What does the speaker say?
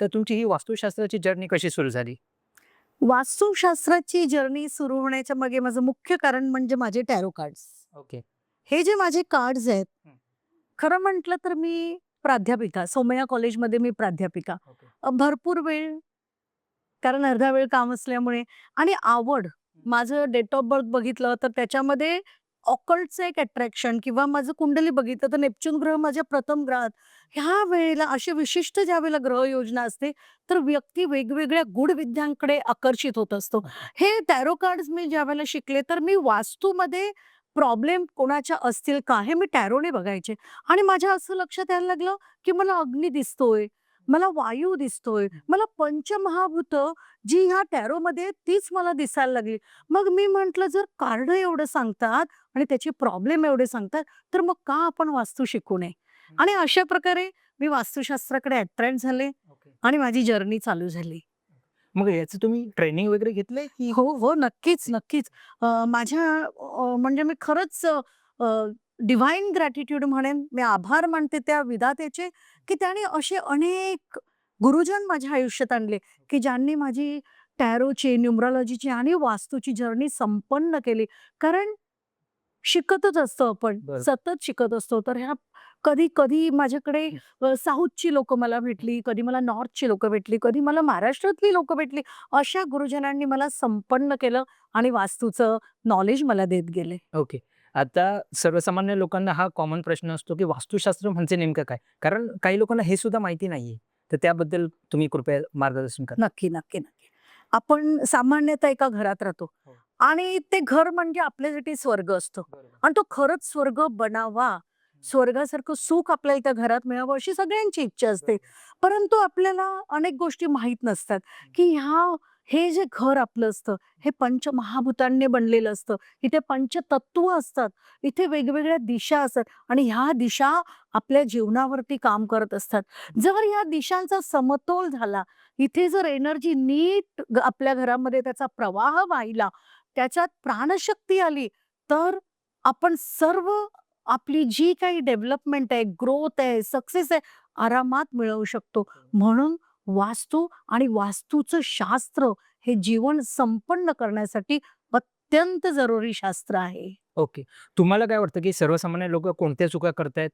तर तुमची ही वास्तुशास्त्राची जर्नी कशी सुरू झाली? वास्तुशास्त्राची जर्नी सुरू होण्याच्या मागे माझं मुख्य कारण म्हणजे माझे टॅरो कार्ड्स ओके. हे जे माझे कार्ड्स आहेत हं. खरं म्हटलं तर मी प्राध्यापिका सोमय्या कॉलेजमध्ये मी प्राध्यापिका. ओके. अ, भरपूर वेळ कारण अर्धा वेळ काम असल्यामुळे आणि आवड. माझं डेट ऑफ बर्थ बघितलं तर त्याच्यामध्ये ऑकल्टचं एक अट्रॅक्शन किंवा माझं कुंडली बघितलं तर नेपच्यून ग्रह माझ्या प्रथम ग्रहात. ह्या वेळेला अशी विशिष्ट ज्या वेळेला ग्रह योजना असते तर व्यक्ती वेगवेगळ्या गुढ विद्यांकडे आकर्षित होत असतो. हे टॅरो कार्ड्स मी ज्या वेळेला शिकले तर मी वास्तूमध्ये प्रॉब्लेम कोणाच्या असतील का हे मी टॅरोने बघायचे. आणि माझ्या असं लक्षात यायला लागलं की मला अग्नी दिसतोय. मला वायू दिसतोय मला पंचमहाभूत जी ह्या टॅरोमध्ये तीच मला दिसायला लागली. मग मी म्हंटल जर कार्ड एवढं सांगतात आणि त्याचे प्रॉब्लेम एवढे सांगतात तर मग का आपण वास्तू शिकू नये? आणि अशा प्रकारे मी वास्तुशास्त्राकडे अट्रॅक्ट झाले आणि माझी जर्नी चालू झाली. मग याचं तुम्ही ट्रेनिंग वगैरे घेतलंय की? हो हो नक्कीच नक्कीच. माझ्या म्हणजे मी खरंच डिव्हाइन ग्रॅटिट्यूड म्हणेन मी आभार मानते त्या विधातेचे की त्याने असे अनेक गुरुजन माझ्या आयुष्यात आणले की ज्यांनी माझी टॅरोची न्युमरॉलॉजीची आणि वास्तूची जर्नी संपन्न केली. कारण शिकतच असतो आपण. सतत शिकत असतो. तर ह्या कधी कधी माझ्याकडे साऊथची लोक मला भेटली कधी मला नॉर्थची लोक भेटली कधी मला महाराष्ट्रातली लोक भेटली अशा गुरुजनांनी मला संपन्न केलं आणि वास्तूचं नॉलेज मला देत गेले. ओके. आता सर्वसामान्य लोकांना हा कॉमन प्रश्न असतो की वास्तुशास्त्र म्हणजे नेमकं काय? कारण काही लोकांना हे सुद्धा माहिती नाहीये. तर त्याबद्दल तुम्ही कृपया मार्गदर्शन करा. नक्की नक्की नक्की. आपण सामान्यतः एका घरात राहतो हो. आणि ते घर म्हणजे आपल्यासाठी स्वर्ग असतो. आणि तो खरंच स्वर्ग बनावा. स्वर्गासारखं सुख आपल्याला त्या घरात मिळावं अशी सगळ्यांची इच्छा असते. परंतु आपल्याला अनेक गोष्टी माहीत नसतात की ह्या हे जे घर आपलं असतं हे पंचमहाभूतांनी बनलेलं असतं. इथे पंचतत्व असतात. इथे वेगवेगळ्या दिशा असतात आणि ह्या दिशा आपल्या जीवनावरती काम करत असतात. जर ह्या दिशांचा समतोल झाला इथे जर एनर्जी नीट आपल्या घरामध्ये त्याचा प्रवाह वाहिला त्याच्यात प्राणशक्ती आली तर आपण सर्व आपली जी काही डेव्हलपमेंट आहे ग्रोथ आहे सक्सेस आहे आरामात मिळवू शकतो. म्हणून वास्तू आणि वास्तूचं शास्त्र हे जीवन संपन्न करण्यासाठी अत्यंत जरुरी शास्त्र आहे. ओके. तुम्हाला काय वाटतं की सर्वसामान्य लोक कोणत्या चुका करतायत?